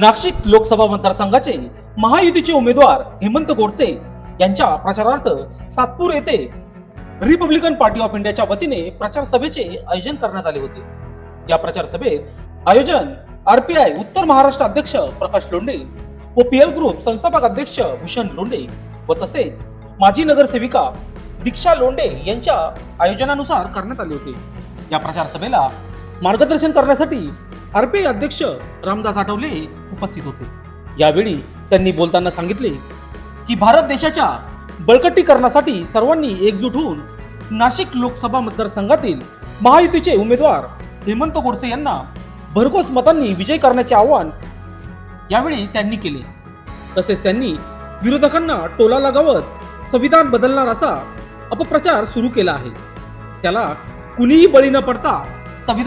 नाशिक लोकसभा मतदारसंघाचे महायुतीचे उमेदवार हेमंत गोडसे यांच्या प्रचारार्थ सातपूर येथे रिपब्लिकन पार्टी ऑफ इंडियाच्या वतीने प्रचार सभेचे आयोजन करण्यात आले होते. या प्रचार सभेत आयोजन आरपीआय उत्तर महाराष्ट्र अध्यक्ष प्रकाश लोंढे व पीएल ग्रुप संस्थापक अध्यक्ष भूषण लोंढे व तसेच माजी नगरसेविका दीक्षा लोंढे यांच्या आयोजनानुसार करण्यात आले होते. या प्रचार सभेला मार्गदर्शन करण्यासाठी आरपीआय अध्यक्ष रामदास आठवले उपस्थित होते. यावेळी त्यांनी बोलताना सांगितले की भारत देशाच्या बळकटीकरणासाठी सर्वांनी एकजूट होऊन नाशिक लोकसभा मतदारसंघातील महायुतीचे उमेदवार हेमंत गोडसे यांना भरघोस मतांनी विजय करण्याचे आवाहन यावेळी त्यांनी केले. तसेच त्यांनी विरोधकांना टोला लगावत संविधान बदलणार असा अपप्रचार सुरू केला आहे. त्याला कुणीही बळी न पडता संविधान